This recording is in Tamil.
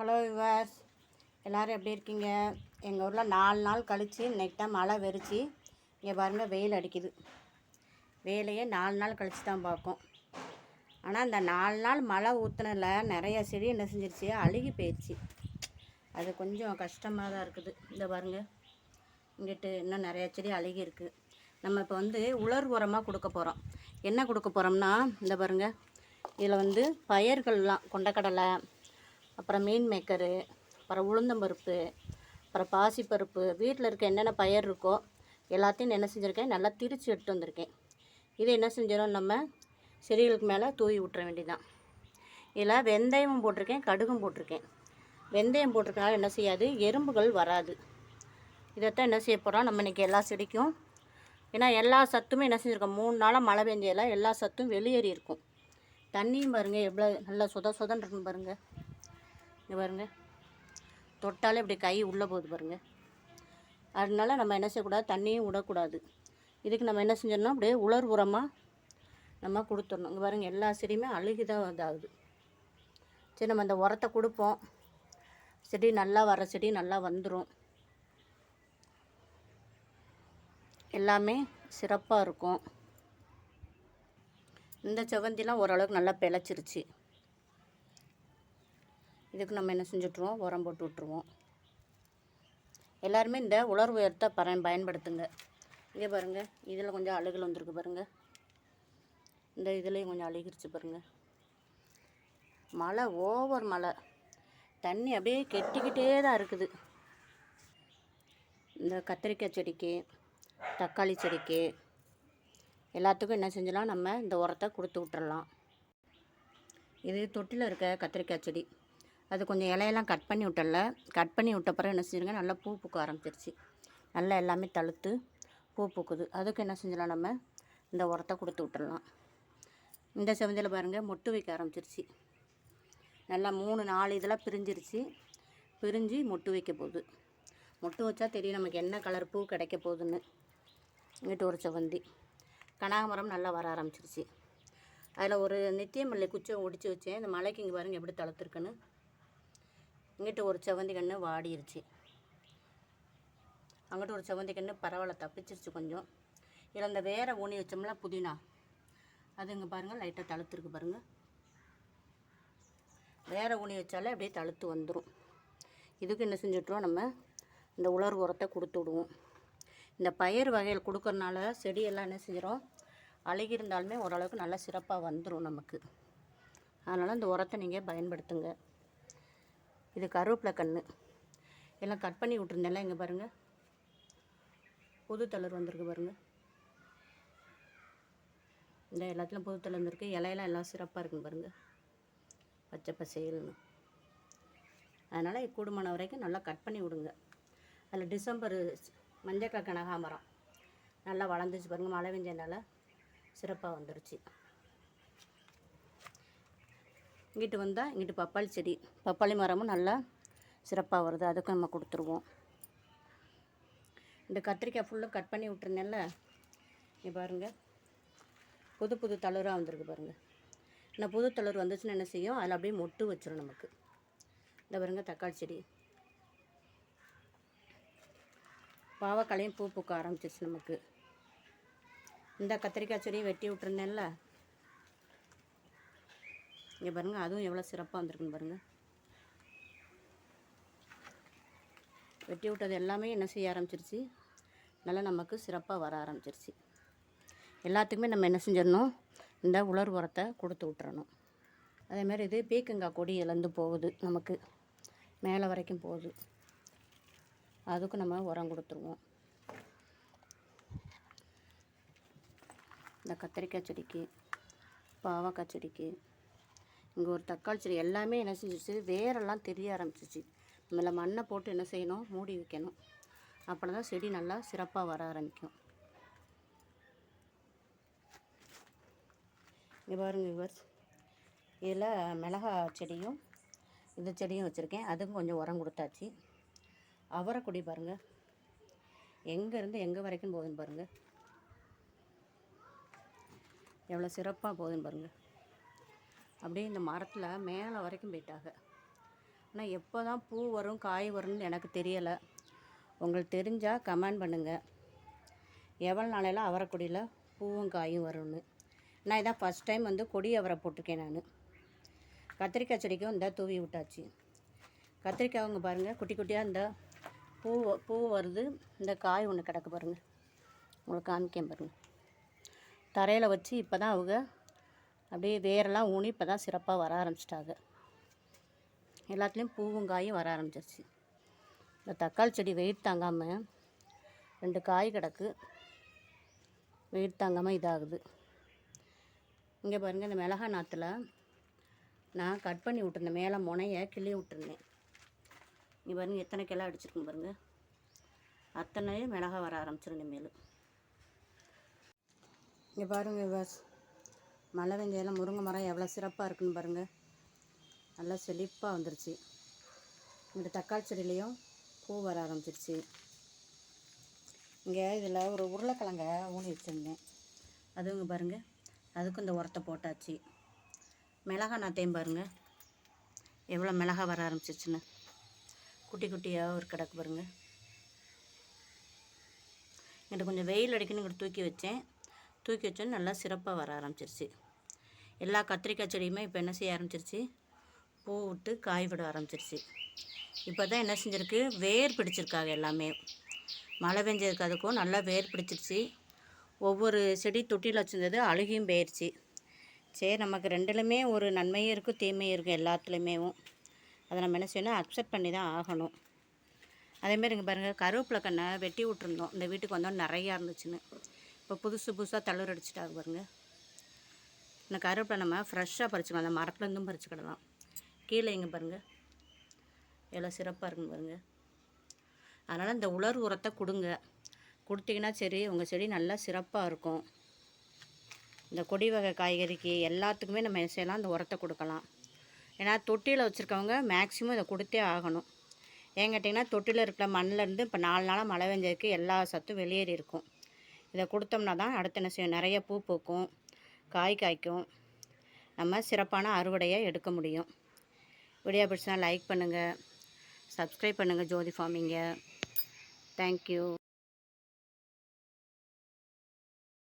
ஹலோ விவாஸ் எல்லோரும் எப்படி இருக்கீங்க? எங்கள் ஊரில் நாலு நாள் கழித்து இன்னைக்கு தான் மழை வெறிச்சு இங்கே பாருங்கள் வெயில் அடிக்குது. வெயிலையே நாலு நாள் கழித்து தான் பார்க்கும். ஆனால் இந்த நாலு நாள் மழை ஊற்றுனல நிறைய செடி என்ன செஞ்சிருச்சு? அழுகி போயிடுச்சு அது கொஞ்சம் கஷ்டமாக தான் இருக்குது. இந்த பாருங்கள் இங்கிட்டு இன்னும் நிறைய செடி அழுகி இருக்குது நம்ம இப்போ வந்து உலர் உரமாக கொடுக்க போகிறோம் என்ன கொடுக்க போகிறோம்னா இந்த பாருங்கள் இதில் வந்து பயிர்கள்லாம் கொண்டக்கடலை அப்புறம் மீன் மேக்கரு அப்புறம் உளுந்தம்பருப்பு அப்புறம் பாசிப்பருப்பு வீட்டில் இருக்க என்னென்ன பயிர் இருக்கோ எல்லாத்தையும் என்ன செஞ்சுருக்கேன் நல்லா திரித்து எடுத்து வந்திருக்கேன். இதை என்ன செஞ்சிடும் நம்ம? செடிகளுக்கு மேலே தூவி விட்டுற வேண்டியதான் இதில் வெந்தயமும் போட்டிருக்கேன் கடுகும் போட்டிருக்கேன். வெந்தயம் போட்டிருக்கனால என்ன செய்யாது? எறும்புகள் வராது. இதைத்தான் என்ன செய்ய போகிறோம் நம்ம இன்றைக்கி எல்லா செடிக்கும் ஏன்னா எல்லா சத்துமே என்ன செஞ்சுருக்கோம்? மூணு நாளாக மழை பெஞ்சையில எல்லா சத்தும் வெளியேறி இருக்கும். தண்ணியும் பாருங்கள் எவ்வளோ நல்லா சொத சுதன் இருக்கும் பாருங்கள் இங்கே பாருங்க. தொட்டாலே இப்படி கை உள்ளே போகுது பாருங்க. அதனால நம்ம என்ன செய்யக்கூடாது? தண்ணியும் விடக்கூடாது. இதுக்கு நம்ம என்ன செஞ்சிடணும் அப்படியே உலர் உரமாக நம்ம கொடுத்துடணும். இங்கே பாருங்கள் எல்லா செடியுமே அழுகி தான் இதாகுது. சரி நம்ம அந்த உரத்தை கொடுப்போம். செடி நல்லா வர செடி நல்லா வந்துடும் எல்லாமே சிறப்பாக இருக்கும். இந்த செவந்திலாம் ஓரளவுக்கு நல்லா பிழைச்சிருச்சு இதுக்கு நம்ம என்ன செஞ்சுட்ருவோம்? உரம் போட்டு விட்ருவோம் எல்லாருமே இந்த உலர் உயரத்தை பர பயன்படுத்துங்க. இதே பாருங்கள் இதில் கொஞ்சம் அழுகல் வந்திருக்கு பாருங்கள் இந்த இதுலேயும் கொஞ்சம் அழுகிருச்சு பாருங்கள் மழை ஓவர் மழை. தண்ணி அப்படியே கெட்டிக்கிட்டே தான் இருக்குது. இந்த கத்திரிக்காய் செடிக்கு தக்காளி செடிக்கு எல்லாத்துக்கும் என்ன செஞ்சலாம்? நம்ம இந்த உரத்தை கொடுத்து விட்டுறலாம். இது தொட்டியில் இருக்க கத்திரிக்காய் செடி. அது கொஞ்சம் இலையெல்லாம் கட் பண்ணி விட்டல கட் பண்ணி விட்ட பிறகு என்ன செஞ்சுருங்க? நல்லா பூ பூக்க ஆரம்பிச்சிருச்சு. நல்லா எல்லாமே தழுத்து பூ பூக்குது. அதுக்கு என்ன செஞ்சிடலாம் நம்ம? இந்த உரத்தை கொடுத்து விட்டுடலாம். இந்த செவந்தியில் பாருங்கள் மொட்டு வைக்க ஆரம்பிச்சிருச்சு. நல்லா மூணு நாலு இதெல்லாம் பிரிஞ்சிருச்சு. பிரிஞ்சு மொட்டு வைக்க போகுது. மொட்டு வச்சா தெரியும் நமக்கு என்ன கலர் பூ கிடைக்க போகுதுன்னு. இங்கிட்டு ஒரு செவந்தி கனகாமரம் நல்லா வர ஆரம்பிச்சிருச்சு. அதில் ஒரு நித்திய குச்சம் குச்சை ஒடிச்சு வச்சேன். இந்த மலைக்கு இங்கே பாருங்கள் எப்படி தளர்த்துருக்குன்னு இங்கிட்டு ஒரு செவந்தி கன்று வாடிருச்சு. அங்கிட்டு ஒரு செவந்தி கன்று பரவாயில்ல தப்பிச்சிருச்சு கொஞ்சம். இதில் அந்த வேற ஊனி வச்சோம்ல புதினா. அது இங்கே பாருங்கள் லைட்டாக தழுத்துருக்கு பாருங்கள் வேற ஊனி வச்சாலே அப்படியே தழுத்து வந்துடும் இதுக்கு என்ன செஞ்சுட்ருவோம் நம்ம? இந்த உலர் உரத்தை கொடுத்து விடுவோம். இந்த பயிர் வகையில் கொடுக்கறனால செடியெல்லாம் என்ன செஞ்சிடும் அழுகி இருந்தாலுமே ஓரளவுக்கு நல்லா சிறப்பாக வந்துடும் நமக்கு. அதனால் இந்த உரத்தை நீங்கள் பயன்படுத்துங்க. இது கருவேப்பிலை கன்று எல்லாம் கட் பண்ணி விட்ருந்தேன்ல இங்கே பாருங்கள் புது தளர் வந்திருக்கு பாருங்கள் இந்த எல்லாத்துலையும் புது தளர் வந்திருக்கு. இலையெல்லாம் எல்லாம் சிறப்பாக இருக்குன்னு பாருங்கள் பச்சை பசேல்னு. அதனால் கூடுமான வரைக்கும் நல்லா கட் பண்ணி விடுங்க. அதில் டிசம்பர் மஞ்சள் கனகாமரம் நல்லா வளர்ந்துச்சு பாருங்கள் மழை பெஞ்சனால சிறப்பாக வந்துருச்சு. இங்கிட்டு வந்தால் இங்கிட்டு பப்பாளி செடி. பப்பாளி மரமும் நல்லா சிறப்பாக வருது. அதுக்கும் நம்ம கொடுத்துருவோம். இந்த கத்திரிக்காய் ஃபுல்லும் கட் பண்ணி விட்டுருந்தேன்ல. இங்கே பாருங்கள் புது புது தளராக வந்திருக்கு பாருங்கள் நான் புது தளர் வந்துச்சுன்னா என்ன செய்யும்? அதில் அப்படியே மொட்டு வச்சிடும் நமக்கு. இந்த பாருங்கள் தக்காளி செடி. பாவக்காளையும் பூ பூக்க ஆரம்பிச்சிருச்சு நமக்கு. இந்த கத்திரிக்காய் செடியும் வெட்டி விட்டுருந்தேன்ல. இங்கே பாருங்கள் அதுவும் எவ்வளோ சிறப்பாக வந்திருக்குன்னு பாருங்கள் வெட்டி விட்டது எல்லாமே என்ன செய்ய ஆரம்பிச்சிருச்சு? நல்லா நமக்கு சிறப்பாக வர ஆரம்பிச்சிருச்சு. எல்லாத்துக்குமே நம்ம என்ன செஞ்சிடணும்? இந்த உலர் உரத்தை கொடுத்து விட்டுறணும். அதேமாதிரி இது பீக்கங்காய் கொடி இழந்து போகுது நமக்கு. மேலே வரைக்கும் போகுது. அதுக்கும் நம்ம உரம் கொடுத்துருவோம். இந்த கத்திரிக்காய் செடிக்கு பாவக்காய் செடிக்கு இங்கே ஒரு தக்காளி செடி எல்லாமே என்ன செஞ்சிருச்சு? வேரெல்லாம் தெரிய ஆரம்பிச்சிச்சு மேலே மண்ணை போட்டு என்ன செய்யணும்? மூடி வைக்கணும். அப்போ தான் செடி நல்லா சிறப்பாக வர ஆரம்பிக்கும். இங்கே பாருங்க இவர் இதில் மிளகா செடியும் இந்த செடியும் வச்சுருக்கேன். அதுவும் கொஞ்சம் உரம் கொடுத்தாச்சு. அவரை கொடி பாருங்கள் எங்கேருந்து எங்கே வரைக்கும் போகுதுன்னு பாருங்கள் எவ்வளோ சிறப்பாக போகுதுன்னு பாருங்கள் அப்படியே இந்த மரத்தில் மேலே வரைக்கும் போயிட்டாங்க ஆனால் எப்போ தான் பூ வரும் காய் வரும்னு எனக்கு தெரியலை. உங்களுக்கு தெரிஞ்சால் கமெண்ட் பண்ணுங்கள் எவ்வளோ நாளையில் அவரைக்கொடியில் பூவும் காயும் வரும்னு. நான் இதான் ஃபஸ்ட் டைம் வந்து கொடி அவரை போட்டிருக்கேன் நான். கத்திரிக்காய் செடிக்கும் இந்த தூவி விட்டாச்சு. கத்திரிக்காய்ங்க பாருங்கள் குட்டி குட்டியாக இந்த பூ பூ வருது. இந்த காய் ஒன்று கிடக்கு பாருங்கள் உங்களுக்கு காமிக்கேன் பாருங்கள் தரையில் வச்சு இப்போ தான் அவங்க அப்படியே வேரெல்லாம் ஊனி இப்போ தான் சிறப்பாக வர ஆரம்பிச்சிட்டாங்க. எல்லாத்துலேயும் பூவும் காயும் வர ஆரம்பிச்சிருச்சு. இந்த தக்காளி செடி வெயிட் தாங்காமல் ரெண்டு காய் கிடக்கு. வெயிட் தாங்காமல் இதாகுது. இங்கே பாருங்கள் இந்த மிளகா நாற்றுல நான் கட் பண்ணி விட்டுருந்தேன். மேலே முனையை கிள்ளி விட்டுருந்தேன். இங்கே பாருங்கள் எத்தனை கிலோ அடிச்சிருக்கும் பாருங்கள் அத்தனையும் மிளகா வர ஆரம்பிச்சிருந்தேன் மேலும் இங்கே பாருங்கள் மழை வெங்காயம் முருங்கை மரம் எவ்வளோ சிறப்பாக இருக்குன்னு பாருங்கள் நல்லா செழிப்பாக வந்துருச்சு. இந்த தக்காளி செடியிலையும் பூ வர ஆரம்பிச்சிருச்சு. இங்கே இதில் ஒரு உருளைக்கிழங்க ஊனி வச்சுருந்தேன். அதுங்க பாருங்கள் அதுக்கும் இந்த உரத்தை போட்டாச்சு. மிளகா நாத்தையும் பாருங்கள் எவ்வளோ மிளகா வர ஆரம்பிச்சிருச்சுன்னு. குட்டி குட்டியாக ஒரு கிடக்கு பாருங்கள் என்கிட்ட கொஞ்சம் வெயில் அடிக்கணும் இங்கிட்ட தூக்கி வச்சேன். தூக்கி வச்சோன்னு நல்லா சிறப்பாக வர ஆரம்பிச்சிருச்சு. எல்லா கத்திரிக்காய் செடியுமே இப்போ என்ன செய்ய ஆரம்பிச்சிருச்சு? பூ விட்டு காய் விட ஆரம்பிச்சிருச்சு. இப்போ தான் என்ன செஞ்சுருக்கு? வேர் பிடிச்சிருக்காங்க எல்லாமே. மழை பெஞ்சதுக்கு அதுக்கும் நல்லா வேர் பிடிச்சிருச்சு. ஒவ்வொரு செடி தொட்டியில் வச்சுருந்தது அழுகியும் போயிடுச்சு சரி நமக்கு ரெண்டுலையுமே ஒரு நன்மையும் இருக்கும் தீமையும் இருக்கும் எல்லாத்துலேயுமேவும். அதை நம்ம என்ன செய்யணும்? அக்செப்ட் பண்ணி தான் ஆகணும் அதேமாரி இங்கே பாருங்கள் கருவேப்பிலை கண்ணை வெட்டி விட்ருந்தோம் இந்த வீட்டுக்கு வந்தோம் நிறையா இருந்துச்சுன்னு. இப்போ புதுசு புதுசாக தளர் அடிச்சிட்டாங்க பாருங்க. இந்த கருவேப்பிலை நம்ம ஃப்ரெஷ்ஷாக பறிச்சுக்கலாம். அந்த மரத்துலேருந்தும் பறிச்சுக்கிடலாம். கீழே இங்கே பாருங்கள் எவ்வளோ சிறப்பாக இருக்குங்க பாருங்கள் அதனால் இந்த உலர் உரத்தை கொடுங்க. கொடுத்தீங்கன்னா சரி உங்கள் செடி நல்லா சிறப்பாக இருக்கும். இந்த கொடி வகை காய்கறிக்கு எல்லாத்துக்குமே நம்ம என்ன செய்யலாம் இந்த உரத்தை கொடுக்கலாம். ஏன்னா தொட்டியில் வச்சுருக்கவங்க மேக்ஸிமம் இதை கொடுத்தே ஆகணும். ஏன் கேட்டிங்கன்னா தொட்டியில் இருக்கிற மண்ணிலேருந்து இப்போ நாலு நாளாக மழை பெஞ்சதுக்கு எல்லா சத்தும் வெளியேறி இருக்கும். இதை கொடுத்தோம்னா தான் அடுத்த என்ன செய்யும்? நிறைய பூ பூக்கும். காய் காய்க்கும். நம்ம சிறப்பான அறுவடையை எடுக்க முடியும். வீடியோ பிடிச்சா லைக் பண்ணுங்கள் சப்ஸ்கிரைப் பண்ணுங்கள் ஜோதி ஃபார்மிங்க. தேங்க்யூ